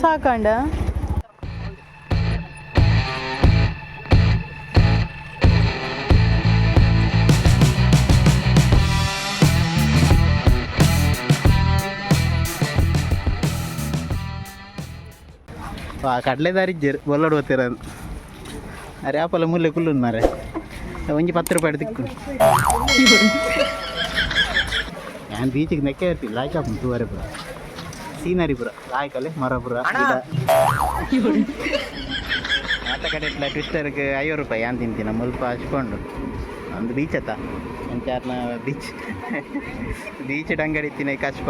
ಸಾಕಂಡ ಕಡಲೆ ದಾರಿ ಇಜ್ಜರು ಬೊಲ್ಲಡು ಹೋಗ್ತೀರ ಅರೆ ಆಪಲ ಮುಲ್ಲೆ ಕುಲ್ಲು ಮಾರೆ ಒಂಜಿ ಪತ್ತು ರೂಪಾಯಿ ತಿಕ್ಕು ನಾನು ಬೀಚಿಗೆ ನೆಕ್ಕೆ ಇರ್ತೀನಿ ಲಾಯ್ಕ್ ಹಾಕೊಂಡು ತೂವರೆ ಪುರ ಸೀನರಿ ಪುರ ಲಾಯ್ಕಲ್ಲಿ ಮರ ಪುರ ಆತ ಕಡೆ ಇಟ್ಲ ಟ್ವಿಸ್ಟರ್ಗೆ ಐವತ್ತು ರೂಪಾಯಿ ಏನು ತಿಂತೀನಿ ಮುಲ್ಪ ಹಚ್ಕೊಂಡು ಒಂದು ಬೀಚ್ ಅತ್ತ ಎಂಚಾರ್ನ ಬೀಚ್ ಬೀಚ್ ಅಂಗಡಿ ತಿನ್ನ ಕಷ್ಟ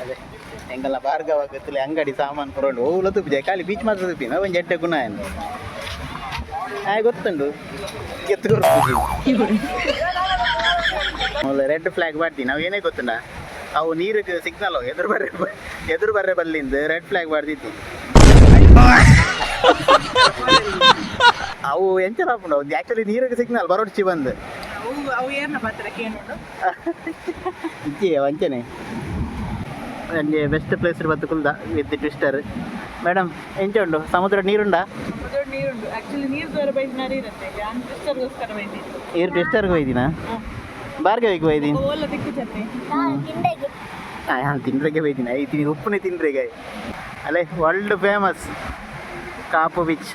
ಅದೇ ಹೆಂಗಲ್ಲ ಭಾರ್ಗವ ಗೊತ್ತಿಲ್ಲ ಅಂಗಡಿ ಸಾಮಾನು ಕೊರೋಡು ಓಲ ತುಪ್ಪಿದೆ ಖಾಲಿ ಬೀಚ್ ಮಾತ್ರ ತುಪ್ಪಿನ ಒಂದು ಜಟ್ಟೆ ಗುಣ ಏನು ಹಾಗೆ ಗೊತ್ತುಂಡು ಎತ್ತು ರೆಡ್ ಫ್ಲಾಗ್ ಮಾಡ್ತೀನಿ. ನಾವು ಏನೇ ಗೊತ್ತುಂಡ ಅವು ನೀರಿಗೆ ಸಿಗ್ನಲ್ ಎದುರು ಬರ್ರೆ ಎದುರು ಬರ್ರೆ ಬಲ್ಲಿಂದ ರೆಡ್ ಫ್ಲಾಗ್ ಮಾಡ್ತಿದ್ದಿ ಅವು ಎಂಚ ಹಾಕೊಂಡು ಆ್ಯಕ್ಚುಲಿ ನೀರಿಗೆ ಸಿಗ್ನಲ್ ಬರೋಡ್ಚಿ ಬಂದು ಇಜ್ಜಿ ವಂಚನೆ. ನನಗೆ ಬೆಸ್ಟ್ ಪ್ಲೇಸ್ ಬತ್ತು ಕುಲ್ದ ವಿತ್ ಟ್ವಿಸ್ಟರ್ ಮೇಡಮ್ ಎಂಚ ಉಂಡು ಸಮುದ್ರ ನೀರುಂಡಾ? ನೀರು ಟ್ವಿಸ್ಟರ್ಗೆ ಹೋಯ್ದಿನ ಭಾರ್ಗವಿಗೆ ಚಟ್ನಿ. ನಾನು ತಿಂದ್ರೆಗೆ ಬೈದಿನಿ. ಐ ತಿನಿ ಉಪ್ಪುನೇ ತಿಂದ್ರೆಗೆ ಅಲ್ಲೇ world famous Kapu beach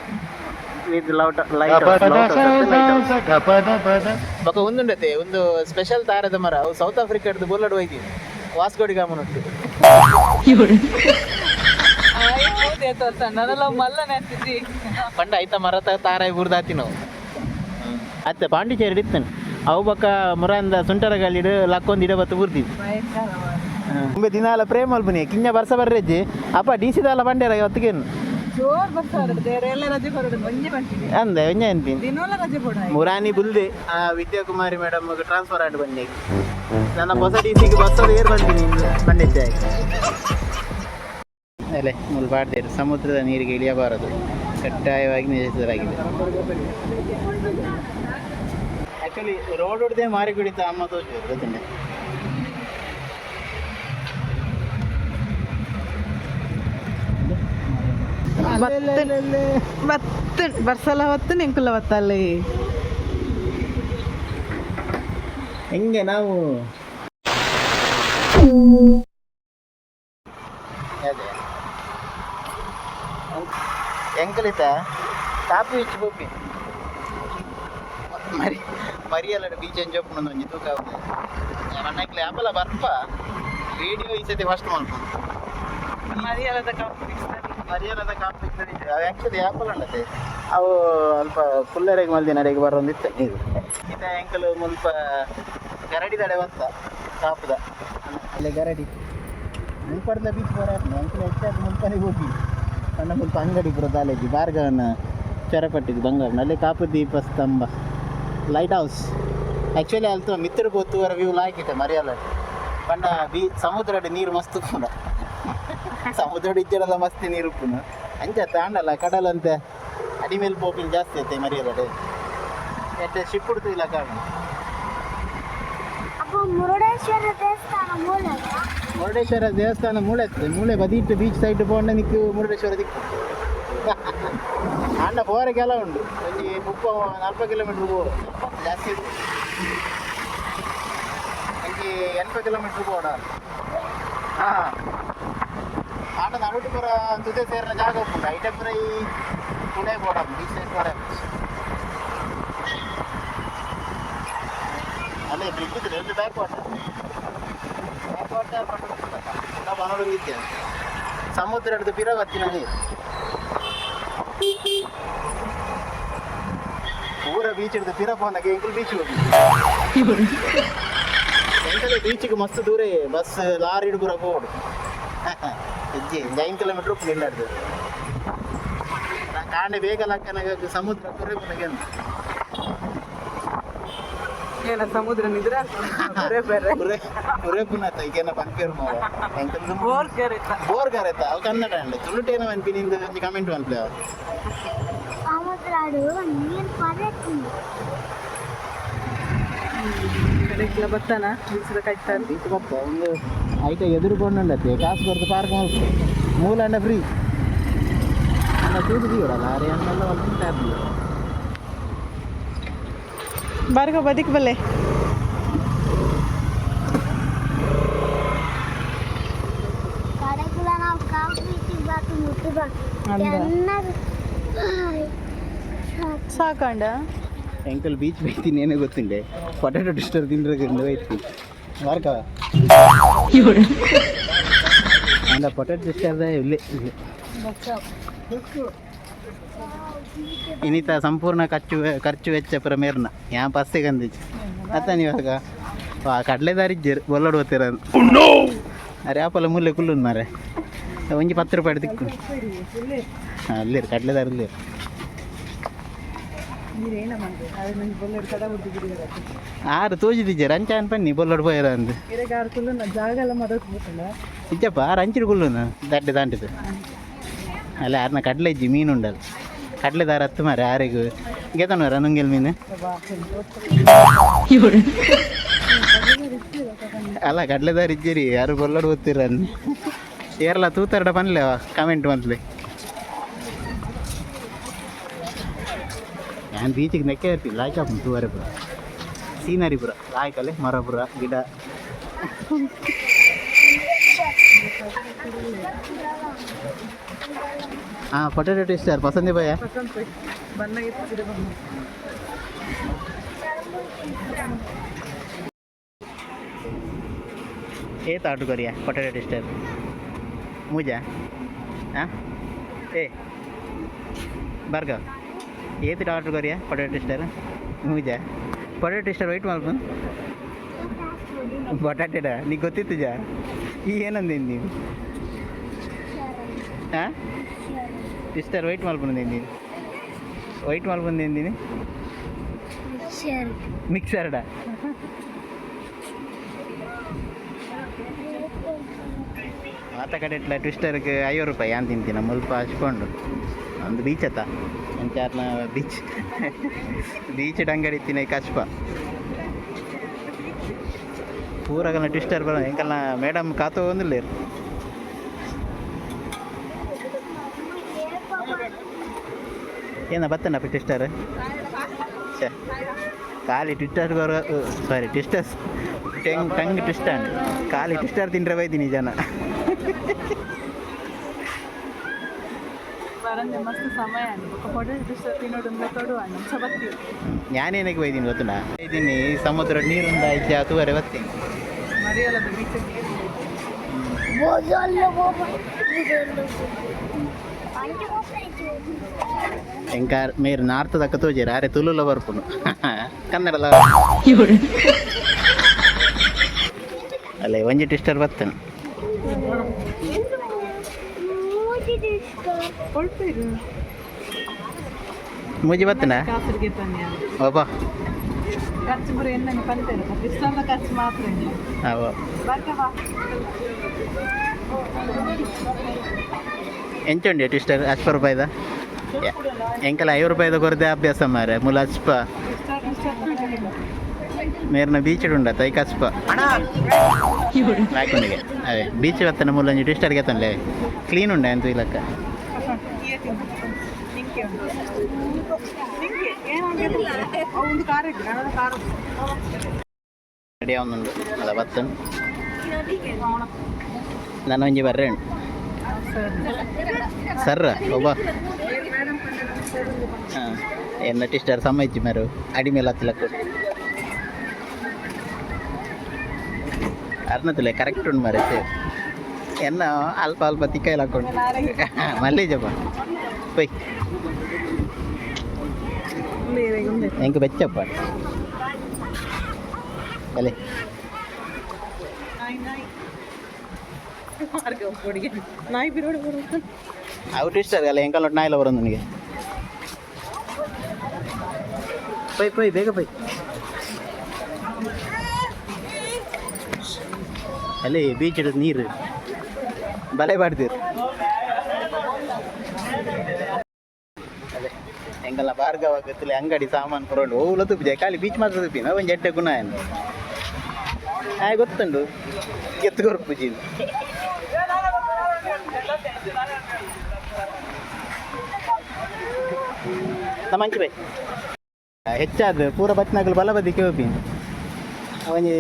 with Laut light ಬೊಕ ಒಂದುಂಡತೆ ಒಂದು ಸ್ಪೆಷಲ್ ತಾರದ ಮರ. ಸೌತ್ ಆಫ್ರಿಕಾದ ಬುಲ್ಲಡ್ ಹೋಯ್ತೀನಿ ವಾಸ್ಕೋಡಿ ಮಲ್ಲನೆ ಹತ್ತಿದ್ದಿ ಪಂಡ ಐತ ಮರ ತಾರಾಯಿ ಬುರ್ದಾತಿ ನಾವು. ಅತ್ತೆ ಪಾಂಡಿಚೇರಿ ಇತ್ತೇನೆ ಅವು ಬಕ್ಕ ಮುರಂದ ಸುಂಟರ ಗಾಲಿಡು ಲಕ್ಕೊಂದು ಇಡ ಬತ್ತು ಬುರ್ದಿದ್ದು. ದಿನ ದಿನಾಲ ಪ್ರೇಮ ಅಲ್ಬನಿ ಕಿಂಜ ಬರ್ಸ ಬರ್ರೆಜ್ಜಿ. ಅಪ್ಪ ಡಿ ಸಿದಾಲ ಬಂಡೇರ ಇವತ್ತಿಗೇನು? ಎಲ್ಲ ಅಂದೆ ಒಂಜೆ ಅಂತೀನಿ ಮುರಾನಿ ಬುಲ್ದೆ ಆ ವಿದ್ಯಾಕುಮಾರಿ ಮೇಡಮ್ ಟ್ರಾನ್ಸ್ಫರ್ ಆಗಿ ಬಂದೆ. ನನ್ನ ಹೊಸ ಡಿ ಸಿಗೆ ಬಸ್ಸಲ್ಲಿ ಏರ್ ಬಂತೀನಿ ಬಂದಿದ್ದೆ ಅಲ್ಲೇ ಮುಲ್ಬಾಡ್ದೇರು ಸಮುದ್ರದ ನೀರಿಗೆ ಇಳಿಯಬಾರದು. ಕಡ್ಡಾಯವಾಗಿ ನಿಷೇಧಿಸಲಾಗಿದೆ ಆ್ಯಕ್ಚುಲಿ ರೋಡ್ ಹೊಡೆದೇ ಮಾರಿ ಕುಡಿತ ಅಮ್ಮ ಜೊತೆ ಬರ್ಸಲ ಹೊತ್ತು ನಿಂಕುಲ ಹೊತ್ತಲ್ಲಿ ಹೆಂಗೆ ನಾವು? ಅದೇ. ಎಂಕಲಿತ ಕಾಪಿ ಇಚ್ಚಿ ಬೋಪಿ ಮರಿ. ಮರಿಯಲ್ಲ ಬೀಚ್ ಎಂಜಾಯ್ ಒಂದು ಒಂಜಿ ತೂಕ ಮಣ್ಣಕ್ಲೆ ಆಪಲ ಬರ್ಪ ವಿಡಿಯೋ ಈ ಸತಿ ಫಸ್ಟ್ ಮಾಡ್ಕೊಂಡು. ಮರಿಯಲ್ಲದ ಕಾಂಪ್ಲೆಕ್ಸ್ ನಡೀತದೆ ಅವು ಆ್ಯಕ್ಚುಲಿ ಆ್ಯಪಲ್ ಉಂಡತೆ ಅವು ಅಲ್ಪ ಕುಲ್ಲರೆಗೆ ಮಲ್ದಿ ನಡೆಗೆ ಬರೋಂದಿತ್ತು ಇದು. ಇತ ಎಂಕಲು ಮುಲ್ಪ ಗರಡಿ ತಡೆ ಬಂತ ಕಾಪದ. ಅಲ್ಲೇ ಗರಡಿ. ಮುಲ್ಪಡ್ದ ಬೀಚ್ ಬರ ಅಂಕಲ್ ಹೆಚ್ಚಾಗಿ ಮುಲ್ಪನೆ ಹೋಗಿ. ಸಣ್ಣ ಮುಲ್ಪ ಅಂಗಡಿ ಬರೋದಾಲೇಜಿ ಬಾರ್ಗವನ್ನ ಚರಪಟ್ಟಿದ್ದು ಬಂಗಾರನಲ್ಲಿ ಕಾಪು ದೀಪ ಸ್ತಂಭ. ಲೈಟ್ ಹೌಸ್ ಆ್ಯಕ್ಚುಲಿ ಅಲ್ತು ಮಿತ್ರ ಗೊತ್ತುವರ ವ್ಯೂ ಲಾಯ್ಕಿಟ್ಟೆ ಮರಿಯಲ್ಲ ಪಂಡ ಬೀ ಸಮುದ್ರದ ನೀರು ಮಸ್ತ್ ಕೂಡ ಸಮುದ್ರ ಇಜ್ಜಡಲ್ಲ ಮಸ್ತ್ ನೀರು ಉಪ್ಪುನು. ಅಂಚ ತಾಂಡಲ್ಲ ಕಡಲಂತೆ. ಅಡಿ ಮೇಲೆ ಪೋಪಿಲ್ ಜಾಸ್ತಿ ಐತೆ ಮರಿಯಲಡೆ ಎಟ್ಟೆ ಶಿಪ್ ಇಲ್ಲ ಕಾರಣ. ಮುರುಡೇಶ್ವರ ದೇವಸ್ಥಾನ ಮೂಳೆ ಮುರುಡೇಶ್ವರ ದೇವಸ್ಥಾನ ಮೂಳೆ ಮೂಳೆ ಬದಿಟ್ಟು ಬೀಚ್ ಸೈಡ್ ಪೋಂಡ ನಿಕ್ಕು ಮುರುಡೇಶ್ವರ ದಿಕ್ಕು. ಅಣ್ಣ ಪೋರಕ್ಕೆಲ್ಲ ಉಂಟು ಒಂಜಿ ಮುಪ್ಪ ನಲ್ಪ ಕಿಲೋಮೀಟ್ರ್ ಪೋ ಜಾಸ್ತಿ ಉಂಟು. ಒಂಜಿ ಎನ್ಪ ಕಿಲೋಮೀಟ್ರ್ ಪೋಡ ಹಾಂ ಆಟ ನಡುಟು ಪುರ ತುದೆ ಸೇರಿನ ಜಾಗ ಉಂಟು ಐಟ ಪುರ ಈ ಪುಣೆ ಪೋಡ ಬೀಚ್ ಸೈಡ್ ಪೋಡ ಅಲ್ಲೇ ಬ್ರಿಡ್ಜ್ ಇದ್ರೆ ಎಲ್ಲಿ ಬ್ಯಾಕ್ ವಾಟರ್ ಬ್ಯಾಕ್ ವಾಟರ್ ನಾವು ಬನೋಡಂಗಿದ್ದೆ ಸಮುದ್ರದ ಪಿರವತ್ತಿನ ನೀರು ಪೂರ ಬೀಚ್ ಹಿಡಿದು ಪಿರ ಪೋನಕ್ಕೆ ಬೀಚ್ ಹೋಗಿ ಎಂಕಲೆ ಬೀಚಿಗೆ ಮಸ್ತ್ ದೂರ ಬಸ್ ಲಾರಿ ಹಿಡ್ಬುರ ಬೋರ್ಡ್ ಹೆಜ್ಜೆ ನೈನ್ ಕಿಲೋಮೀಟರ್ ಉಪ್ಪು ನಿಲ್ಲಾಡ್ದು ಕಾಣೆ ಬೇಗ ಲಕ್ಕನಾಗ ಸಮುದ್ರ ಪೂರೆ ಏನ ಸಮುದ್ರ ನಿದ್ರೆ? ಬೇರೆ ಬೇರೆ ಪುರೆ ಪುರೆ ಪುನತ ಈಗೇನ ಪಂಪೇರು ಮಾವ. ಎಂಕಲ್ ಬೋರ್ ಕರಿತ ಬೋರ್ ಕರೆತ ಅವು ಕನ್ನಡ ಅಂಡೆ ತುಳುಟೇನ ಅನ್ಪಿ ನಿಂದು ಒಂಜಿ ಕಮೆಂಟ್ ಅನ್ಪ್ಲೆ ಸಮುದ್ರ ನೀರು ಪರತ್ತಿ ಕಡೆಗೆಲ್ಲ ಬರ್ತಾನ ಬೀಚದ ಕಾಯ್ತಾನೆ ಬೀಚ್ ಬತ್ತ ಒಂದು ಐಟ ಎದುರುಕೊಂಡುಂಡತ್ತೆ ಕಾಸು ಕೊಡ್ತು ಪಾರ್ಕ್ ಮಾಡ್ತು ಮೂಲಂಡ ಫ್ರೀ ಅಲ್ಲ ಚೂರು ದೀವರಲ್ಲ ಅರೆ ಅನ್ನೆಲ್ಲ ಒಂದು ಟ್ಯಾಬ್ಲಿ ಬಾರ್ಗ ಬದಿಕ್ ಬಲ್ಲೆ ಕಡೆಗುಲ ನಾವು ಕಾಫಿ ಬೀಚಿಗೆ ಬಾತು ಮುಟ್ಟು ಸಾಕಂಡ? ಎಂಕಲ್ ಬೀಚ್ ಬೈತೀನಿ ಏನೇ ಗೊತ್ತಿಂಡೆ ಪೊಟ್ಯಾಟೊ ಡಿಸ್ಟರ್ ತಿಂದ್ರೆ ಹೋಯ್ತು ಮಾರ್ಕ? ಅಂದ ಪೊಟ್ಯಾಟೊ ಡಿಸ್ಟರ್ದ ಇಲ್ಲೇ ಇಲ್ಲೇ. ಇನ್ನಿತ ಸಂಪೂರ್ಣ ಖರ್ಚು ಖರ್ಚು ವೆಚ್ಚ ಪ್ರಮೇರ್ನ. ಯಾ ಪಸ್ಸೆ ಗಂದಿச்சு ಅತ್ತ ನೀವಾಗ ಕಡಲೆ ದಾರಿಜ್ಜರು ಬೊಲ್ಲಡ್ ಓದ್ತಿರ ಅರೆ ಆಪಲ ಮೂಲೆ ಕುಲ್ಲು ಮಾರೆ ಒಂಜಿ ಪತ್ತು ರೂಪಾಯಿ ದಿಕ್ಕು ಹಾಂ ಅಲ್ಲಿರು ಕಡಲೆ ದಾರಿ ಇಲ್ಲಿರು ನೀರೇನ ಮಂದೆ ಅದು ನಂಗೆ ಬೊಲ್ಲೆಡ್ ಕಡ ಹುಡುಗಿರಿ ಆರು ತೋಜಿದಿಜ್ಜರು ಅಂಚ ಅನ್ಪನ್ನಿ ಬೊಲ್ಲಡು ಪೋಯರ ಅಂದು. ಇರಗ ಆಡ್ಕೊಂಡು ನಾ ಜಾಗ ಎಲ್ಲ ಮರಕ್ಕೆ ಹೋಗ್ತಲ್ಲ ಇಜ್ಜಪ್ಪ ಆರು ಅಂಚಿರು ಕುಲ್ಲುನ ದಡ್ಡೆ ದಾಂಟಿದು ಅಲ್ಲ ಆರ್ನ ಕಡಲೆ ಇಜ್ಜಿ ಮೀನು ಉಂಡಲ್ಲ. ಕಡಲೆ ದಾರ ಹತ್ತು ಮಾರೆ ಆರೆಗು. ಗೆತನವರ ನುಂಗೆಲ್ ಮೀನು. ಅಲ್ಲ ಕಡಲೆ ದಾರ ಇಜ್ಜಿರಿ ಯಾರು ಬೊಲ್ಲಡು ಓದ್ತಿರ ಏರ್ಲ ತೂತರಡ ಪನ್ಲೆ ಕಮೆಂಟ್ ಮಂತ್ಲಿ ನಾನು ಬೀಚಿಗೆ ನೆಕ್ಕೆ ಇರ್ತೀನಿ ಲಾಯ್ಕಾಪ ತೂವರೆ ಪುರ ಸೀನರಿ ಪುರ ಲಾಯ್ಕಲೆ ಮರ ಪುರ ಗಿಡ ಹಾಂ ಪೊಟೇಟೊ ಟೇಸ್ಟರ್ ಪಸಂದಿ ಭಯ ಪಸಂದ್ ಪೈ ಬಣ್ಣ ಇರ್ತಿದ್ರೆ ಬಣ್ಣ ಏತ್ ಆರ್ಡ್ರ್ ಕರಿಯಾ ಪೊಟೇಟೊ ಟೇಸ್ಟರ್ ಮೂಜಾ ಹಾಂ ಏ ಬರ್ಗ ಏತ್ ಆರ್ಡ್ರ್ ಕರಿಯಾ ಪೊಟೇಟೊ ಟೇಸ್ಟರ್? ಮೂಜಾ ಪೊಟ್ಯಾಟೊ ಇಷ್ಟ ವೈಟ್ ಮಾಡ್ಕೊಂಡು ಬಟಾಟೆಡ ನೀ ಗೊತ್ತಿತ್ತು ಜಾ ಈ ಏನಂದೇನು ನೀನು? ಹಾಂ ಟೇಸ್ಟರ್ ವೈಟ್ ಮಾಡ್ಕೊಂಡು ನೀನು. ವೈಟ್ ಮಾಡ್ಕೊಂಡು ನೀನು ಸರಿ ಮಿಕ್ಸರ್ಡ ಆತ ಕಡೆ ಇಟ್ಲ ಟ್ವಿಸ್ಟರ್ಗೆ ಐವತ್ತು ರೂಪಾಯಿ ಅಂತ ತಿಂತೀನಿ ಮುಲ್ಪ ಹಚ್ಕೊಂಡು ಒಂದು ಬೀಚ್ ಅತ್ತ? ಅಂಚಾರ್ನ ಬೀಚ್ ಬೀಚ್ ಡಂಗಡಿ ತಿನ್ನ, ಕಶ್ಪ. ಪೂರಗಲ ಟಿಸ್ಟರ್ ಬರ ಹೆಂಗಲ್ಲ ಮೇಡಮ್ ಕಾತು ಒಂದಿಲ್ಲ ಏನ ಬತ್ತನಪ್ಪ ಟಿಸ್ಟರ್ ಖಾಲಿ ಟಿಸ್ಟರ್ ಬರೋ ಸಾರಿ ಟಿಸ್ಟರ್ ಟೆಂಗ್, ಟಂಗ್ ಟಿಸ್ಟಂಡ್ ಖಾಲಿ ಟಿಸ್ಟರ್ ತಿಂದ್ರೆ ಬೈದಿನಿ ಜನ. ವಾರಕ್ಕೆ ಮಸ್ತ್ ಸಮಯ ಅನ್ನು ಒಕ್ಕ ಪೊಡೆ ದಿವಸ ತಿನ್ನೋಡು ತೋಡು ಅನ್ನು ಸಬತ್ತಿ ನಾನೇನಕ್ಕೆ ಬೈದೀನಿ ಗೊತ್ತುಂಟಾ ಇದ್ದೀನಿ ಸಮುದ್ರ ನೀರುಂದ ಐತೆ ಅದುವರೆ ಬತ್ತೀನಿ ಮರೆಯಲ್ಲದ ಬೀಚಕ್ಕೆ ఇంకా మీరు నార్త్ దక్క తోచారు అరే తులుల వరకు కన్నడలో అలా ఇవంజి డిస్టర్బ్ వస్తాను ಮೂಜಿ ಬತ್ತನ? ಒಬ್ಬ ಖರ್ಚು ಬರೀ ಎಣ್ಣೆ ಪಂತೇನೆ ಇಷ್ಟೊಂದು ಖರ್ಚು ಮಾತ್ರ ಇಲ್ಲ ಎಂಚುಂಡಿ ಟಿಸ್ಟರ್ ಹಚ್ಪ ರೂಪಾಯಿದ? ಎಂಕಲ ಐವತ್ತು ರೂಪಾಯಿದ ಕೊರತೆ ಅಭ್ಯಾಸ ಮಾರೆ ಮುಲ ಹಚ್ಪ ಮೇರ್ನ ಬೀಚ್ ಉಂಡ? ತೈ ನಾಯ್ಕೊಂಡಿಗೆ ಅದೇ ಬೀಚ್ ಬತ್ತನ ಮುಲ್ಲ ಟಿಸ್ಟರ್ಗೆ ತಂದೆ ಕ್ಲೀನ್ ಉಂಡ ಎಂತೂ ಇಲ್ಲಕ್ಕ? రెడీ అవునండి అలా వస్తాను నన్ను ఇంజ బర్రండి సర్రా బాబా ఎన్నటి స్టార్స్ అమ్మ ఇచ్చి మరి అడిమేల తిలకు అర్ణతులే కరెక్ట్ ఉండి మరి ఎన్నో అల్ప అల్ప తిక్క ఇలా మళ్ళీ చెప్పండి పోయి ಮಾರೆ ಎನ್ನ ಅಲ್ಪ ಅಲ್ಪ ತಿಕ್ಕೈಲ್ ಹಾಕೊಂಡು ಮಲ್ಲೇಜಪ್ಪ ಪೈ ಎಂಕ ಬೆಚ್ಚಪ್ಪ ಅಲೆ ನಾಯಿ ನಾಯಿ ಮಾರ್ಗ ಹುಡುಗಿ ನಾಯಿ ಬಿರೋಡು ಬರೋದು ಔಟ್ ಇಷ್ಟ ಅಲ್ಲ ಎಂಕಲ್ ನಾಯಿಲ್ಲ ಬರೋದು ನನಗೆ ಪೈ ಪೈ ಬೇಗ ಪೈ ಅಲ್ಲಿ ಬೀಚ್ ಇಡೋದು ನೀರು ಬಲೆ ಬಾಡ್ತೀರಿ ಅದೇ ಎಂಕಲ್ನ ಭಾರ್ಗವ ಗತ್ತಲೆ ಅಂಗಡಿ ಸಾಮಾನು ಕೊರೋಡು ಓಲ ತುಪ್ಪಿದೆ ಖಾಲಿ ಬೀಚ್ ಮಾತ್ರ ತುಪ್ಪಿನ ಒಂದು ಜಟ್ಟೆ ಗುಣ ಏನು? ಹಾಗೆ ಗೊತ್ತುಂಡು ಎತ್ತುಗೋರು ಪೂಜಿ ಅಂಚೆ ಬೈ. ಹೆಚ್ಚಾದ ಪೂರ ಬತ್ನಾಗಲು ಬಲ ಬದಿಗೆ ಹೋಗಿ ಒಂಜಿ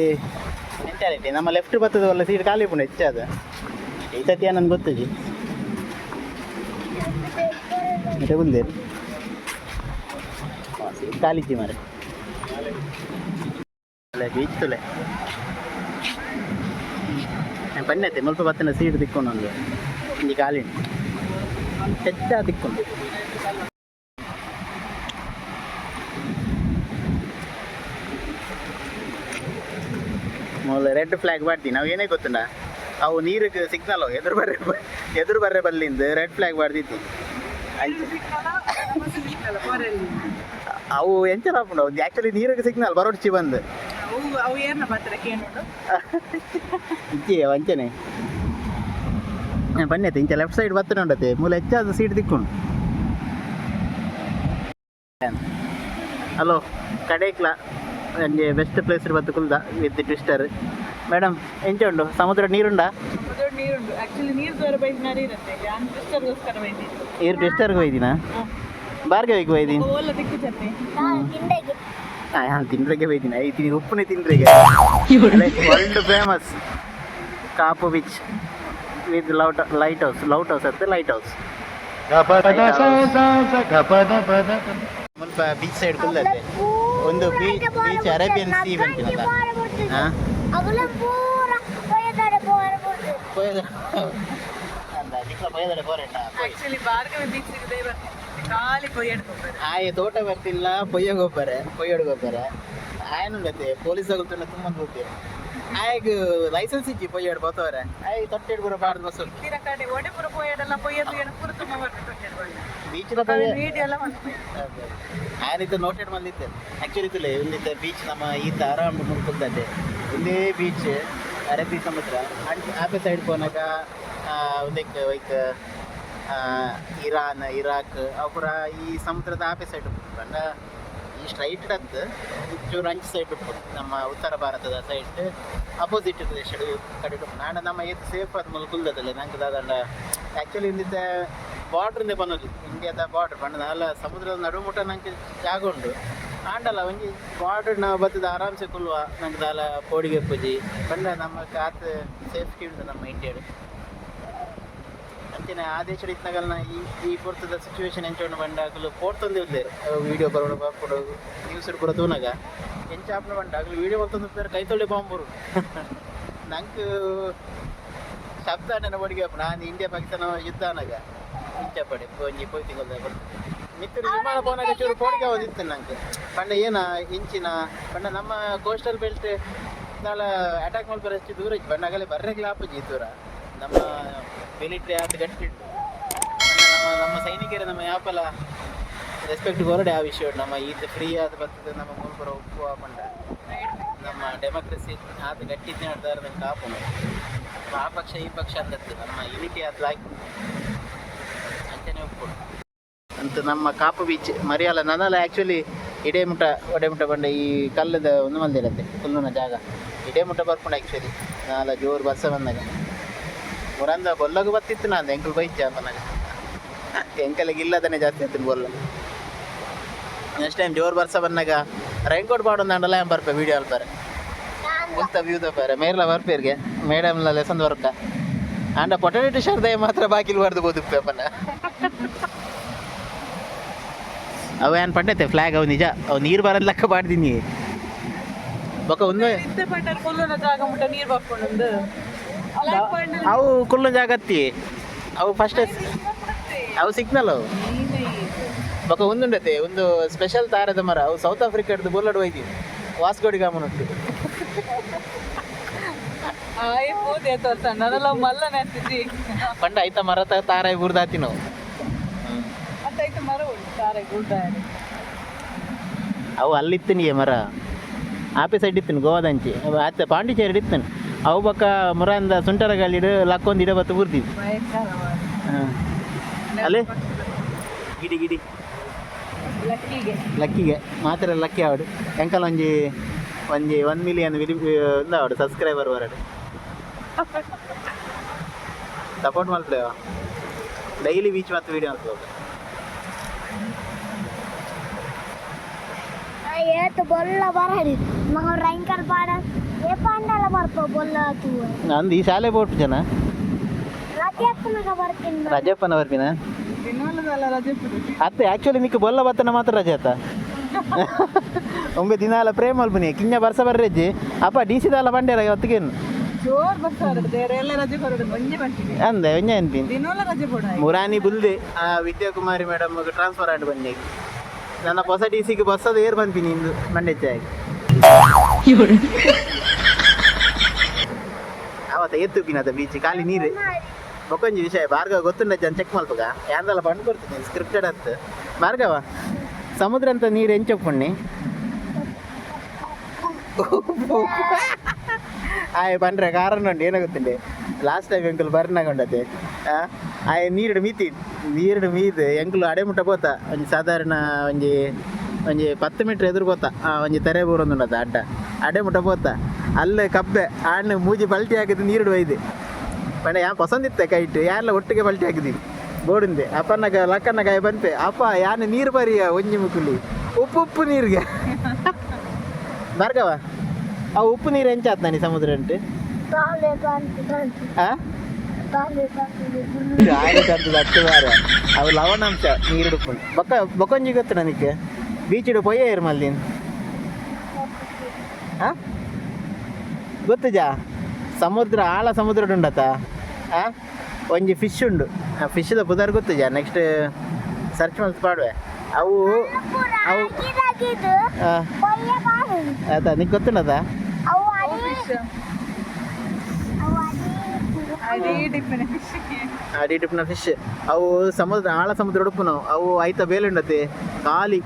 ಎಂಟಾರೈತಿ ನಮ್ಮ ಲೆಫ್ಟ್ ಬತ್ತದ ಒಲ್ಲ ಸೀಟ್ ಖಾಲಿ ಪುಂಡು ಹೆಚ್ಚಾದ. ಈ ಸತಿ ನನ್ಗೆ ಗೊತ್ತಜಿ ಮತ್ತೆ ಮುಂದೆ. ಖಾಲಿಜ್ಜಿ ಮಾರೆ ಅಲ್ಲ ಬೀಚ್ ತುಲೆ. ಬನ್ನೈತೆ ಮುಲ್ಪ ಬತ್ತನ ಸೀಟ್ ತಿಕ್ಕೊಂಡು ಒಂದು. ಇಲ್ಲಿ ಕಾಲಿ ಹೆಚ್ಚ ತಿಕ್ಕೊಂಡು. ಮೊದಲು ರೆಡ್ ಫ್ಲಾಗ್ ಮಾಡ್ತೀವಿ ನಾವು ಏನೇ ಗೊತ್ತುಂಡ? ಅವು ನೀರಿಗೆ ಸಿಗ್ನಲ್ ಎದುರು ಬರ್ರೆ ಎದುರು ಬರ್ರೆ ಬಲ್ಲಿಂದ ರೆಡ್ ಫ್ಲಾಗ್ ಮಾಡ್ತಿದ್ವಿ. ಅವು ಎಂಚರ ಹಾಕೊಂಡು ಆ್ಯಕ್ಚುಲಿ ನೀರಿಗೆ ಸಿಗ್ನಲ್ ಬರೋಡ್ಚಿ ಬಂದು ಅವು ಅವು ಏನ ಇಚ್ಚಿ ವಂಚನೆ ಬನ್ನಿ ಇಂಚ ಲೆಫ್ಟ್ ಸೈಡ್ ಬತ್ತ ನೋಡತ್ತೆ ಮೂಲ ಹೆಚ್ಚಾದ ಸೀಟ್ ದಿಕ್ಕೊಂಡು ಹಲೋ ಕಡೇಕ್ಲ. ನನಗೆ ಬೆಸ್ಟ್ ಪ್ಲೇಸ್ ಬತ್ತು ಕುಲ್ದ ವಿತ್ ಟ್ವಿಸ್ಟರ್ ಮೇಡಮ್ ಎಂಚ ಉಂಡು ಸಮುದ್ರ ನೀರುಂಡ? ನೀರು ಟ್ವಿಸ್ಟರ್ಗೆ ಹೋಯ್ದಿನ ಭಾರ್ಗವಿಗೆ ಹೋಯ್ದೀನಿ ಓಲ ದಿಕ್ಕು ಚಟ್ನಿ ನಾನು ತಿಂಡೆಗೆ ನಾನು ತಿಂದ್ರೆಗೆ ಹೋಯ್ತೀನಿ ಐತಿ ಉಪ್ಪುನೇ ತಿಂದ್ರೆಗೆ world famous Kapu beach with Laut light house Laut house ಅಂತ ಲೈಟ್ ಹೌಸ್ ಸ್ವಲ್ಪ ಬೀಚ್ ಸೈಡ್ ಕುಲ್ಲತ್ತೆ ಒಂದು ಬೀಚ್ ಬೀಚ್ ಅರೇಬಿಯನ್ ಸೀ ಬಂತಿನಲ್ಲ ಹಾಂ? ಅಗಲ ಪೂರ ಪಯದಾಡೆ ಪೋರ ಬರ್ತದೆ ಅಂದ ದಿಕ್ಲ ಬಯದಡೆ ಬೋರೆಂಡ ಆಕ್ಚುಲಿ ಭಾರ್ಗವ ಬೀಚ್ ಸಿಗದೆ ಬರ್ತೀನಿ ಖಾಲಿ ಕೊಯ್ಯಾಡ್ಕೊತಾರೆ ಆಯೆ ತೋಟ ಬರ್ತಿಲ್ಲ ಪೊಯ್ಯ ಗೊಬ್ಬರ ಕೊಯ್ಯೋಡು ಗೊಬ್ಬರ ಗತಿ ಪೊಲೀಸ್ ಆಗುತ್ತಲ್ಲ ತುಂಬ ಹೋಗ್ತೀವಿ ಆಯ್ಗ ಲೈಸೆನ್ಸ್ ಇಜ್ಜಿ ಪೊಯ್ಯೋಡ್ ಬರ್ತವ್ರೆ. ಆಯ್ ತೊಟ್ಟ ಕೂಡ ಬಾರ್ದು ಬಸ್ ತೀರ ಕಡೆ ಒಡೆ ಪುರ ಕೊಯ್ಯಾಡೆಲ್ಲ ಕೊಯ್ಯದು ಏನು? ಪುರ ತುಂಬ ಬರ್ತದೆ ಬೀಚ್ನ ವೀಡಿಯೋ ಎಲ್ಲ ಆಯನಿದ್ದು ನೋಟೆಡ್ ಬಂದಿತ್ತೆ ಆ್ಯಕ್ಚುಲಿ ಇತ್ತಲ್ಲ ಇಲ್ಲಿದ್ದ ಬೀಚ್ ನಮ್ಮ ಈತ ಆರಾಮ್ ಮುಡ್ಕೊಳ್ತದೆ ಇಲ್ಲೇ ಬೀಚ್ ಅರಬ್ಬಿ ಸಮುದ್ರ. ಆಪೆ ಸೈಡ್ ಪೋನಾಗ ಒಂದಕ್ಕೆ ಲೈಕ್ ಇರಾನ್, ಇರಾಕ್ ಅವರ ಈ ಸಮುದ್ರದ ಆಪೆ ಸೈಡ್ ಬಂದ ಈ ಸ್ಟ್ರೈಟ್ ಅತ್ತು ಚೂರು ಅಂಚು ಸೈಡ್ ನಮ್ಮ ಉತ್ತರ ಭಾರತದ ಸೈಡ್ ಅಪೋಸಿಟ್ ದೇಶ ಕಡೆ ನಾನು ನಮ್ಮ ಏತ್ ಸೇಫ್ ಆದ ಮೂಲಕ ಕುಲ್ದದಲ್ಲ ನಂಗೆ ದಾದಂಡ ಆ್ಯಕ್ಚುಲಿ ಇಂದಿದ್ದ ಬಾರ್ಡ್ರಿಂದ ಬನ್ನೋದು ಇಂಡಿಯಾದ ಬಾರ್ಡರ್ ಬಣ್ಣ ಅಲ್ಲ ಸಮುದ್ರದ ನಡು ಮುಟ್ಟ ನಂಗೆ ಜಾಗ ಉಂಟು. ಆಂಡಲ್ಲ ಒಂಜಿ ಬಾರ್ಡರ್ ನಾವು ಬತ್ತದ ಆರಾಮ್ಸೆ ಕುಲ್ವ ನಂಗೆ ದಾಲ ಪೋಡಿಗೆ ಪೂಜಿ ಬಂದ ನಮ್ಮ ಕಾತ್ ಸೇಫ್ಟಿ ಉಂಟು ನಮ್ಮ ಇಂಡಿಯಾಡು ಅಂತಿನ ಆದೇಶ ಇತ್ನಾಗಲ್ನ ಈ ಈ ದ ಸಿಚುವೇಶನ್ ಎಂಚೋಣ ಬಂಡಾಗಲು ಪೋರ್ತೊಂದು ತಂದು ಇಲ್ಲದೆ ವಿಡಿಯೋ ಬರೋಣ ಬರ್ಕೊಡು ನ್ಯೂಸ್ ಕೂಡ ತೂನಾಗ. ಎಂಚ ಆಪ್ನ ಬಂಡಾಗಲು ವಿಡಿಯೋ ಬರ್ತಂದು ಬೇರೆ ಕೈ ತೊಳೆ ಬಾಂಬರು. ನಂಗೆ ಶಬ್ದ ನನ್ನ ಬಡಿಗೆ ನಾನು ಇಂಡಿಯಾ ಪಾಕಿಸ್ತಾನ ಯುದ್ಧ ಅನಾಗ ಇಂಚ ಪಡೆ ಒಂಜಿ ಪೋಯ್ ತಿಂಗಳ ಮಿತ್ತರು ವಿಮಾನ ಪೋನಾಗ ಚೂರು ಕೋಡಿಗೆ ಒಂದಿತ್ತು ನಂಗೆ. ಪಂಡ ಏನ ಇಂಚಿನ ಪಂಡ ನಮ್ಮ ಕೋಸ್ಟಲ್ ಬೆಲ್ಟ್ ನಾಳೆ ಅಟ್ಯಾಕ್ ಮಾಡಿ ಅಷ್ಟು ದೂರ ಇತ್ತು. ಬಣ್ಣಗಲೇ ಬರ್ರೆಗ್ಲ ಆಪುಜಿ ದೂರ. ನಮ್ಮ ಮಿಲಿಟ್ರಿ ಆಟ ಗಟ್ಟಿ ಉಂಟು. ನಮ್ಮ ನಮ್ಮ ಸೈನಿಕರೇ ನಮ್ಮ ಯಾಪಲ ರೆಸ್ಪೆಕ್ಟ್ ಹೊರಡೆ ಆ ವಿಷಯ. ನಮ್ಮ ಈದ್ ಫ್ರೀ ಆದ ಬರ್ತದೆ ನಮ್ಮ ಮೂಲ್ಪುರ ಉಪ್ಪು ಪಂಡ ನಮ್ಮ ಡೆಮೋಕ್ರಸಿ ಆತ ಗಟ್ಟಿ ನೋಡ್ತಾರೆ ನಂಗೆ ಕಾಪು ಆ ಪಕ್ಷ, ಈ ಪಕ್ಷ ಅಂತ ನಮ್ಮ ಯುನಿಟಿ ಆತ ಹಾಕಿ ಅಂತಾನೆ ಒಪ್ಕೊಂಡು ಅಂತ ನಮ್ಮ ಕಾಪು ಬೀಚ್, ಮರಿಯಾಲ, ನನ್ನಲ್ಲ ಆ್ಯಕ್ಚುಲಿ ಇಡೇಮುಟ, ಒಡೆಮುಟ ಬಂಡ ಈ ಕಲ್ಲದ ಒಂದು ಮಂದಿರತ್ತೆ ಇರತ್ತೆ ಜಾಗ. ಇಡೇಮುಟ ಬರ್ಕೊಂಡು ಆ್ಯಕ್ಚುಲಿ ನಾಲ ಜೋರು ಬಸ್ಸ ಬಂದಾಗ. ಮುರಂದ ಬೊಲ್ಲಗು ಬತ್ತಿತ್ತು ನಾನು ಎಂಕಲ್ ಬೈಚ ಮನಾಗ ಎಂಕಲಿಗೆ ಇಲ್ಲದನೆ ಜಾಸ್ತಿ ಆಯ್ತು ಬೊಲ್ಲ ನೆಕ್ಸ್ಟ್ ಟೈಮ್ ಜೋರ್ ಬರ್ಸ ಬಂದಾಗ ರೈನ್ಕೋಟ್ ಮಾಡೋದು ನಂಡಲ್ಲ ಏನ್ ಬರ್ಪೆ ವಿಡಿಯೋ ಅಲ್ಪಾರೆ ಉಲ್ತ ವ್ಯೂ ತಪ್ಪಾರೆ ಮೇರ್ಲ ಬರ್ಪೇರ್ಗೆ ಮೇಡಮ್ಲ ಲೆಸನ್ ವರ್ಕ ಆಂಡ ಪೊಟೇಟೊ ಶರ್ಟ್ ಮಾತ್ರ ಬಾಕಿಲ್ ಬರ್ದು ಬೋದುಪ್ಪೆ ಅಪ್ಪನ ಅವ ಏನು ಪಂಡೈತೆ ಫ್ಲಾಗ್ ಅವು ನಿಜ, ಅವು ನೀರು ಬರೋದ್ ಲೆಕ್ಕ ಮಾಡ್ತೀನಿ ಬೊಕ್ಕ ಒಂದು ಅವು ಕುಲ್ಲು ಜಾಗತ್ತಿ ಅವು ಫಸ್ಟ್ ಅವು ಸಿಗ್ನಲ್ ಅವು. ಬೊಕ್ಕ ಒಂದುಂಡತೆ ಒಂದು ಸ್ಪೆಷಲ್ ತಾರದ ಮರ. ಅವು ಸೌತ್ ಆಫ್ರಿಕಾದ ಬೋಲಾಡ್ ಒಯ್ದಿ. ವಾಸ್ಕೋಡಿ ಗಾಮನುಂಟು ಉಂಟು. ಪಂಡ ಐತ ಮರ ತಾರಾಯಿ ಬುರ್ದಾತಿ ನಾವು. ಅವು ಅಲ್ಲಿತ್ತು ನೀ ಮರ. ಆಪೆ ಸೈಡ್ ಇತ್ತು ಗೋವಾದಂಚಿ. ಆತ ಪಾಂಡಿಚೇರಿ ಇತ್ತು ಅವು ಬಕ್ಕ ಮುರಂದ ಸುಂಟರ ಗಾಳಿಡು ಲಕ್ಕೊಂದು ಇಡ ಬತ್ತು ಬುರ್ದಿದ್ದು ಅಲ್ಲೇ? ಗಿಡಿ ಗಿಡಿ. ಲಕ್ಕಿಗೆ. ಲಕ್ಕಿಗೆ. ಮಾತ್ರ ಲಕ್ಕಿ ಆವಡು ಎಂಕಲ್ ಒಂಜಿ ಒಂಜಿ ಒನ್ ಮಿಲಿಯನ್ ವಿಡಿ ಇಂದ ಆವಡು ಸಬ್ಸ್ಕ್ರೈಬರ್ ಬರಡು ಸಪೋರ್ಟ್ ಮಾಡ್ತೇವ ಡೈಲಿ ಬೀಚ್ ಮತ್ತು ವಿಡಿಯೋ ಮಾಡ್ತೇವೆ ಏತು ಬೊಲ್ಲ ಬರಡಿ ಮಗ ರೈಂಕಲ್ ಪಾಡ. ನಂದು ಈ ಶಾಲೆ ಬೋಟ್ ಜನ. ರಜಪ್ಪನ ಬರ್ತೀನ? ಅತ್ತೆ ಆಕ್ಚುಲಿ ನಿಕ್ಕ ಬೊಲ್ಲ ಬತ್ತನ ಮಾತ್ರ ರಜೆ ಆತ ಒಂಗೆ ದಿನಾಲ ಪ್ರೇಮ ಅಲ್ಬನಿ ಕಿಂಜ ಬರ್ಸ ಬರ್ರಜ್ಜಿ. ಅಪ್ಪ ಡಿ ಸಿ ದಾಲ ಬಂಡೇರ ಇವತ್ತಿಗೇನು ಎಲ್ಲ ಅಂದೆ ಒಂಜ ದಿನವಲ್ಲ ಮುರಾನಿ ಬುಲ್ದೆ. ಆ ವಿದ್ಯಾಕುಮಾರಿ ಮೇಡಮ್ ಟ್ರಾನ್ಸ್ಫರ್ ಆಗಿ ಬಂದೆ. ನನ್ನ ಹೊಸ ಡಿ ಸಿಗೆ ಬಸ್ಸದು ಏರ್ ಬಂತೀನಿ ಇಂದು ಮಂಡೆಚ್ಚಾಗಿ ಎತ್ತು ಪಿನದ ಬೀಚ್ ಖಾಲಿ ನೀರು. ಬೊಕೊಂಜಿ ವಿಷಯ, ಭಾರ್ಗವ ಗೊತ್ತುಂಡ ಜನ ಚೆಕ್ ಮಲ್ಪಗ ಯಾಂದಲ್ಲ ಬಂದು ಕೊಡ್ತೀನಿ ಸ್ಕ್ರಿಪ್ಟೆಡ್ ಅಂತ. ಭಾರ್ಗವ, ಸಮುದ್ರ ಅಂತ ನೀರು ಎಂಚಪ್ಪಣ್ಣಿ ಆಯ್, ಬಂದ್ರೆ ಕಾರಣ ಉಂಟು ಏನಾಗುತ್ತಂಡೆ ಲಾಸ್ಟ್ ಟೈಮ್ ಎಂಕುಲು ಬರ್ನಾಗೊಂಡದೆ ಆಯ್, ನೀರುಡು ಮೀತಿ, ನೀರುಡು ಮೀದು ಎಂಕುಲು ಅಡೆ ಮುಟ್ಟ ಪೋತ ಒಂಜಿ ಸಾಧಾರಣ ಒಂಜಿ ಒಂಜಿ ಪತ್ತು ಮೀಟ್ರ್ ಎದುರು ಪೋತ ಒಂಜಿ ತೆರೆ ಬೂರೊಂದುಂಡತ ಅಡ್ಡ. ಅಡೆ ಮುಟ್ಟ ಪೋತ ಅಲ್ಲೇ ಕಬ್ಬೆ ಆಣ್ಣು ಮೂಜಿ ಪಲ್ಟಿ ಹಾಕಿದ್ದು ನೀರುಡು ಒಯ್ದು. ಮನೆ ಯಾ ಪಸಂದಿತ್ತೆ ಕೈಟ್ ಯಾರೆಲ್ಲ ಒಟ್ಟಿಗೆ ಪಲ್ಟಿ ಹಾಕಿದ್ದೀವಿ? ಬೋಡಿಂದೆ ಅಪ್ಪನಗ ಲಕ್ಕನ ಕಾಯಿ ಬಂತೆ. ಅಪ್ಪ ಯಾನು ನೀರು ಬರಿಯ ಒಂಜಿ ಮುಕುಲಿ ಉಪ್ಪು ಉಪ್ಪು ನೀರಿಗೆ. ಬರ್ಗವ? ಆ ಉಪ್ಪು ನೀರು ಹೆಂಚಾತ್ ನಾನು ಸಮುದ್ರ ಉಂಟು ಅವು ಲವಣಾಂಶ ನೀರು ಉಪ್ಪು ಬೊಕ್ಕ ಬೊಕೊಂಜಿ ಗೊತ್ತು ನನಗೆ? ಬೀಚಿಡು ಪೊಯ್ಯ ಇರು ಮಲ್ಲಿನ್ ಆ? ಗೊತ್ತು ಜಾ ಸಮುದ್ರ ಆಳ ಸಮುದ್ರ ಉಂಡತ ಆ? ಒಂಜಿ ಫಿಶ್ ಉಂಡು. ಆ ಫಿಶ್ದ ಪುದಾರ್ ಗೊತ್ತು ಜಾ ನೆಕ್ಸ್ಟ್ ಸರ್ಚ್ ಮಾಡಿ ಪಾಡುವೆ. ಅವು ಅವು ಆಯ್ತಾ ನಿಂಗೆ ಗೊತ್ತುಂಡದ ಅವು ಅಡಿ ಟಿಪ್ನ ಫಿಶ್ ಅವು ಸಮುದ್ರ ಆಳ ಸಮುದ್ರ ಉಡುಪುನು ಅವು ಬೇಲೆ ಬೇಲುಂಡತೆ ಖಾಲಿ.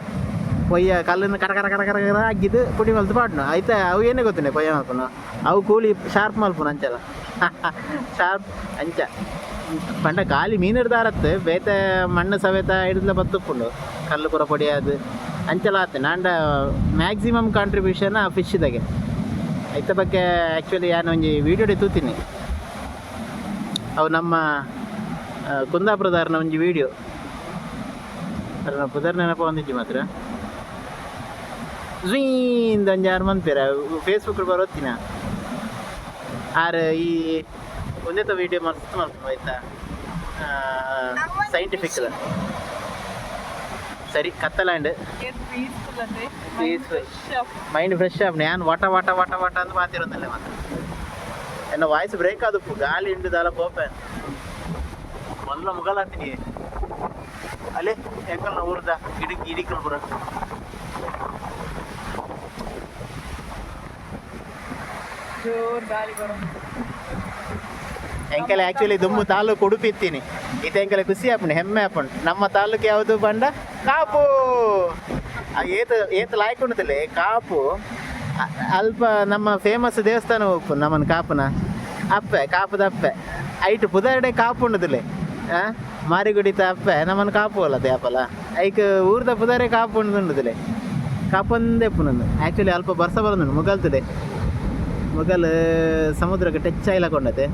ಕೊಯ್ಯ ಕಲ್ಲಿಂದ ಕರ ಕರ ಕರ ಕರ ಕರ ಆಗಿದ್ದು ಪುಡಿ ಮಲ್ತು ಪಾಡ್ನು. ಆಯ್ತಾ? ಅವು ಏನೇ ಗೊತ್ತಿನ ಕೊಯ್ಯ ಮಲ್ಪುನು? ಅವು ಕೂಲಿ ಶಾರ್ಪ್ ಮಲ್ಪುನ ಅಂಚಲ. ಶಾರ್ಪ್ ಅಂಚ. ಪಂಡ ಖಾಲಿ ಮೀನು ಹಿಡ್ದಾರತ್ತೆ ಬೇತೆ ಮಣ್ಣು ಸವೇತ ಹಿಡಿದ್ಲ ಬತ್ತುಕೊಂಡು ಕಲ್ಲು ಪುರ ಪೊಡಿ ಅದು ಅಂಚಲ ಆತ ನಾಂಡ ಮ್ಯಾಕ್ಸಿಮಮ್ ಕಾಂಟ್ರಿಬ್ಯೂಷನ್ ಆ ಫಿಶ್ದಾಗೆ ಐತ ಬಗ್ಗೆ ಆ್ಯಕ್ಚುಲಿ ನಾನು ಒಂಜಿ ವೀಡಿಯೋ ತೂತೀನಿ. ಅವು ನಮ್ಮ ಕುಂದಾಪುರದಾರನ ಒಂಜಿ ವಿಡಿಯೋ ಅದ್ರ ಪುದರ್ ನೆನಪ ಒಂದಿಜ್ಜಿ ಮಾತ್ರ. ಒಂಜಿ ಆರು ಮಂತ್ಪೇರ ಫೇಸ್ಬುಕ್ ಬರೋತ್ತಿನ ಆರ ಈ ಒಂದೇತ ವಿಡಿಯೋ ಮಸ್ತ್ ಮಾಡ್ಕೊಂಡು ಆಯ್ತಾ? ಸೈಂಟಿಫಿಕ್ ಸರಿ ಕತ್ತಲಾಂಡ್ ಪೀಸ್ಫುಲ್ ಮೈಂಡ್ ಫ್ರೆಶ್ ಆಪ್ ನಾನು ವಾಟ ವಾಟ ವಾಟ ವಾಟ ಅಂತ ಮಾತಿರೋದಲ್ಲ ಮಾತ್ರ ನನ್ನ ವಾಯ್ಸ್ ಬ್ರೇಕ್ ಆದ ಗಾಳಿ ದಾಲ ಪೋಪೆ ಮೊದಲ ಮುಗಲಾತೀನಿ. ಅಲ್ಲೇ ಎಂಕಲ್ನ ಊರ್ದ? ಗಿಡಕ್ಕೆ ಇಡಿಕಲ್ ಪುರ ಜೋರ್ ಗಾಳಿ ಬರೋ ಎಂಕಲ್ ಆಕ್ಚುಲಿ ದುಮ್ಮು ತಾಲೂಕು ಉಡುಪಿತ್ತೀನಿ ಇದು ಎಂಕಲ್ ಖುಷಿ ಆಪಣೆ ಹೆಮ್ಮೆ ಆಪುಂಡು ನಮ್ಮ ತಾಲೂಕು ಯಾವುದು ಬಂಡ? ಕಾಪು! ಏತ ಏತ ಲಾಯ್ಕೊಂಡದಲ್ಲಿ ಕಾಪು. ಅಲ್ಪ ನಮ್ಮ ಫೇಮಸ್ ದೇವಸ್ಥಾನ ಉಪ್ಪು, ನಮ್ಮನ ಕಾಪುನ. ಅಪ್ಪೆ, ಕಾಪುದ ಅಪ್ಪೆ. ಐಟು ಪುದರ್ಡೆ ಕಾಪು ಉಂಡದಲ್ಲಿ ಮಾರಿಗುಡಿತ ಅಪ್ಪೆ, ನಮ್ಮನ ಕಾಪು ಅಲ್ಲ ದೇಪಲ ಐಕ್ ಊರ್ದ ಪುದರೆ ಕಾಪು ಉಂಡದಿಲ್ಲ ಕಾಪಂದೆ ಪುನಂದು ಆ್ಯಕ್ಚುಲಿ ಅಲ್ಪ ಬರ್ಸ ಬರೋದು ಮುಗಲ್ತದೆ. ಮೊಗಲ್ ಸಮುದ್ರಕ್ಕೆ ಟಚ್ ಆಯ್ಲಕೊಂಡತೆ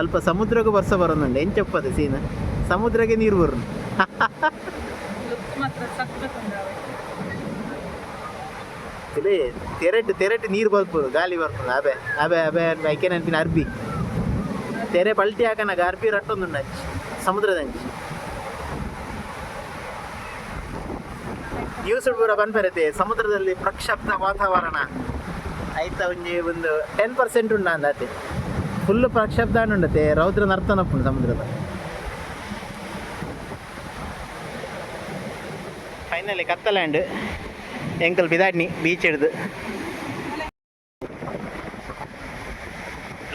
ಅಲ್ಪ ಸಮುದ್ರಕ್ಕೂ ಬರ್ಸ ಬರೋನುಂಡು ಚಪ್ಪದೆ ಸೀನ್? ಸಮುದ್ರಕ್ಕೆ ನೀರು ಬರ ಇಲ್ಲೇ ತೆರೆಟ್ ತೆರೆಟ್ ನೀರು ಬರ್ಬೋದು ಗಾಳಿ ಬರ್ಬೋದು ಅಬೆ ಅಬೆ ಅಬೆ ಐಕೆ ನೆನಪಿನ ಅರ್ಬಿ. ತೆರೆ ಪಲ್ಟಿ ಹಾಕನಾಗ ಅರ್ಬಿ ರಟ್ಟೊಂದು ಸಮುದ್ರದ ಅಂಜಿ ನ್ಯೂಸ್ ಪೂರ ಬಂದ್ಬರತ್ತೆ ಸಮುದ್ರದಲ್ಲಿ ಪ್ರಕ್ಷಬ್ಧ ವಾತಾವರಣ. ಐತ ಒಂಜಿ ಒಂದು ಟೆನ್ ಪರ್ಸೆಂಟ್ ಉಂಡ ಅಂದಾತೆ ಫುಲ್ ಪ್ರಕ್ಷಬ್ಧಾನ ಉಂಡತೆ ರೌದ್ರ ನರ್ತನ ಪುಂಡು ಸಮುದ್ರದ. ಫೈನಲಿ ಕತ್ತಲ್ಯಾಂಡ್ ಎಂಕಲ್ ಬಿದಾಡ್ನಿ ಬೀಚ್ ಹಿಡ್ದು.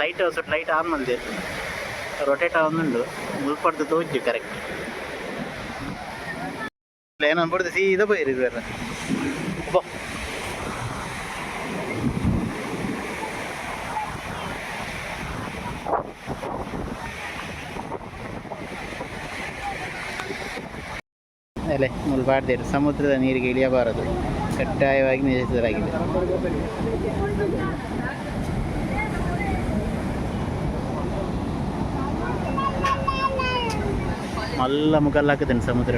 ಲೈಟ್ ಹೌಸ್ ಲೈಟ್ ಆನ್ ಮಂದಿ ರೊಟೇಟ್ ಆಗೊಂದುಂಡು ಮುಲ್ಪಡ್ದು ತೋಜು ಕರೆಕ್ಟ್ ಏನ್ ಅನ್ಬಿಡ್ದು ಸೀದ ಬೈರಿ ಬೇರೆ ಅಲ್ಲೇ ಮುಲ್ಬಾರ್ದೇರು ಸಮುದ್ರದ ನೀರಿಗೆ ಇಳಿಯಬಾರದು. ಕಡ್ಡಾಯವಾಗಿ ನಿಲ್ಲಿಸಲಾಗಿದೆ. ಮಲ್ಲ ಮುಗಲ್ಲಾಕುತ್ತೇನೆ ಸಮುದ್ರ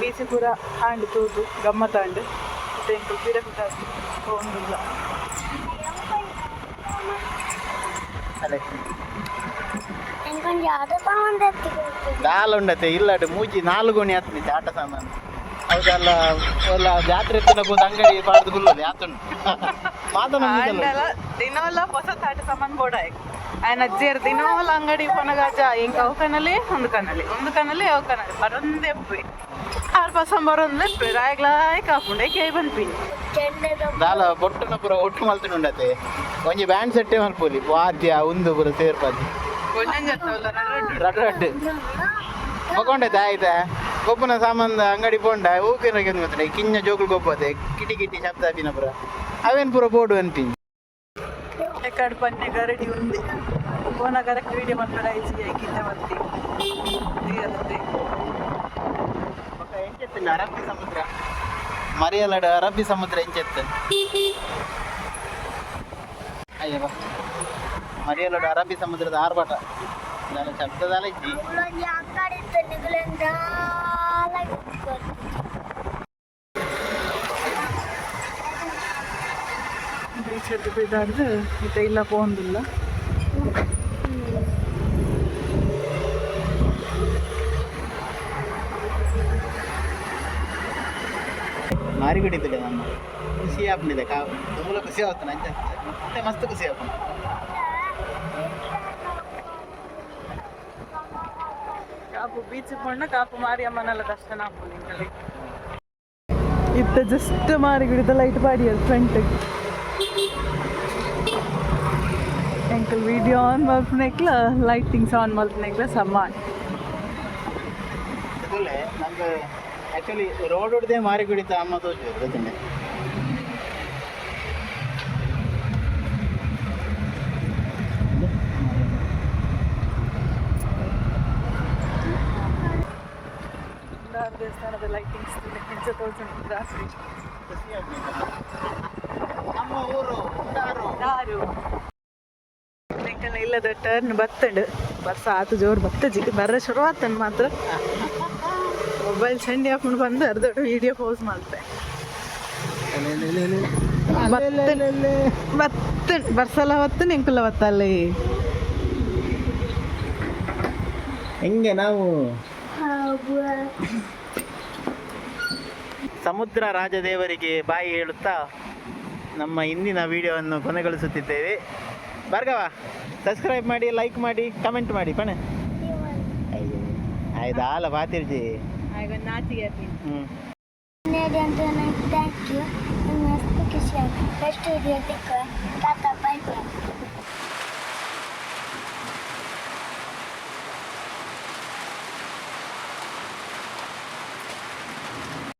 ಬೀಚ್ ಪೂರ ಆಂಡ್ ತೂದು ಗಮ್ಮತ್ ಆಂಡ್ ಮತ್ತೆ ಪಿರ ಪುಟ ಹೋಗುದಿಲ್ಲ ಅಲ್ಲೇ ఇంకొంచెం ఆట సామాన్ తెచ్చుకోవచ్చు ದಾಲ್ ಉಂಡತೆ ಇಲ್ಲಡು ಮೂಜಿ ನಾಲ್ಕು ಗುಣಿ ಹತ್ತಿತ್ತು ಆಟ ಸಾಮಾನು ಹೌದಲ್ಲ ಒಲ್ಲ ಜಾತ್ರೆ ಎತ್ತಿನ ಬಂದು ಅಂಗಡಿ ಬಾರ್ದು ಗುಲ್ಲದು ಯಾತುಂಡು ಮಾತನಾಡ ಆಂಡಲ ದಿನವಲ್ಲ ಹೊಸ ತಾಟ ಸಾಮಾನ್ ಬೋಡ ఆయన ಅಜ್ಜಿಯರ್ ದಿನವಲ್ಲ ಅಂಗಡಿ ಕೊನಗಾಜ ಇಂಕ ಅವು ಕನಲಿ ಒಂದು ಕನಲಿ ಒಂದು ಕನಲಿ ಅವು ಕನಲಿ ಬರೊಂದೆ ಎಪ್ಪಿ ಆರು ಪಸ ಬರೊಂದು ಎಪ್ಪಿ ರಾಯ್ಗ್ಲಾಯ್ ಕಾಪುಂಡೆ ಕೈ ಬಂದ್ಪಿ చెండేదో ದಾಲ ಬೊಟ್ಟನ ಪುರ ಒಟ್ಟು ಮಲ್ತಿನ ಉಂಡತೆ. ಒಂಜಿ ಬ್ಯಾಂಡ್ ಸೆಟ್ಟೆ ಮಲ್ಪೋಲಿ. ವಾದ್ಯ ಉಂದು ಪುರ ಸೇರ್ಪದ ರಡ್ ರಡ್ ಬಕೊಂಡೈತೆ ಗೊಬ್ಬನ ಸಾಮಾನ ಅಂಗಡಿ ಪೋಂಡ ಊಕಿನ ಗೊತ್ತಡೆ ಕಿಂಜ ಜೋಕುಲು ಗೊಬ್ಬದೆ ಕಿಟಿ ಕಿಟಿ ಶಬ್ದ ಅಪಿನ ಪುರ. ಅವೇನ್ ಪೂರ ಬೋಡು ಅನ್ಪಿಂಜಿ ಎಕಡ್ ಪನ್ನೆ ಗರಡಿ ಉಂದೆ ಫೋನ ಕರೆಕ್ಟ್ ವಿಡಿಯೋ ಮಾಡ್ಬೇಡ ಐಸಿಗೆ ಕಿಂಜ ಬರ್ತಿ ಅರಬ್ಬಿ ಸಮುದ್ರ. మరియలాడు అరబ్బీ సముద్రం ఏం చెప్తాను అయ్యా. మరియలాడు అరబ్బీ సముద్రం ఆర్బాట దాని శబ్దాలు ఇచ్చి. ಬೀಚ್ ఇట్లా ಬಿದ್ದಾಡ್ದು ಮತ್ತೆ ಮಾರಿ ಕುಡಿತಿದೆ ನಮ್ಮ ಖುಷಿ ಆಪ್ನಿದೆ ಕಾ ತುಂಬ ಖುಷಿ ಆಗುತ್ತೆ ನಂಗೆ ಮತ್ತೆ ಮಸ್ತ್ ಖುಷಿ ಆಪ ಕಾಪು ಬೀಚ್ ಪೋಂಡ ಕಾಪು ಮಾರಿಯಮ್ಮನೆಲ್ಲ ದರ್ಶನ ಹಾಕೊಂಡು ನಿಂಕಲಿ ಇತ್ತ ಜಸ್ಟ್ ಮಾರಿ ಗಿಡದ ಲೈಟ್ ಬಾಡಿ ಅದು ಫ್ರಂಟ್ ಎಂಕಲ್ ವಿಡಿಯೋ ಆನ್ ಮಲ್ಪನೆಕ್ಲ ಲೈಟಿಂಗ್ಸ್ ಆನ್ ಮಲ್ಪನೆಕ್ಲ ಸಮಾನ್. ನಮ್ಗೆ ಆ್ಯಕ್ಚುಲಿ ರೋಡ್ ಹೊಡೆದೇ ಮಾರಿ ಕುಡಿತ ಅಮ್ಮ ಜೊತೆ ದೇವಸ್ಥಾನದ ಲೈಟಿಂಗ್ಸ್ ಹೆಂಚ ತೋರ್ಸುಂಟು ಜಾಸ್ತಿ ನಮ್ಮ ಊರು ಎಂಕಲ್ನ ಇಲ್ಲದ ಟರ್ನ್ ಬತ್ತಂಡು. ಬರ್ಸ ಆತು ಜೋರ್ ಬತ್ತಜಿ ಬರ್ರ ಶುರು ಆತನ್ ಮಾತ್ರ ಮೊಬೈಲ್ ಚಂಡಿ ಹಾಕೊಂಡು ಬಂದು ಅರ್ಧ ವಿಡಿಯೋ ಪೋಸ್ ಮಾಡ್ತೆ. ಬತ್ತ ಬರ್ಸಲ ಹೊತ್ತು ನಿಂಕುಲ ಬತ್ತಲ್ಲಿ ಹೆಂಗೆ ನಾವು ಸಮುದ್ರ ರಾಜದೇವರಿಗೆ ಬಾಯಿ ಹೇಳುತ್ತಾ ನಮ್ಮ ಇಂದಿನ ವಿಡಿಯೋವನ್ನು ಕೊನೆಗೊಳಿಸುತ್ತಿದ್ದೇವೆ ಭಾರ್ಗವ ಸಬ್ಸ್ಕ್ರೈಬ್ ಮಾಡಿ ಲೈಕ್ ಮಾಡಿ ಕಮೆಂಟ್ ಮಾಡಿ ಪಣ ಆಯ್ತಾ ಆಲ ಪಾತಿರ್ಜಿ જગન્નાથ હતી Thank you. And that's because you're a student.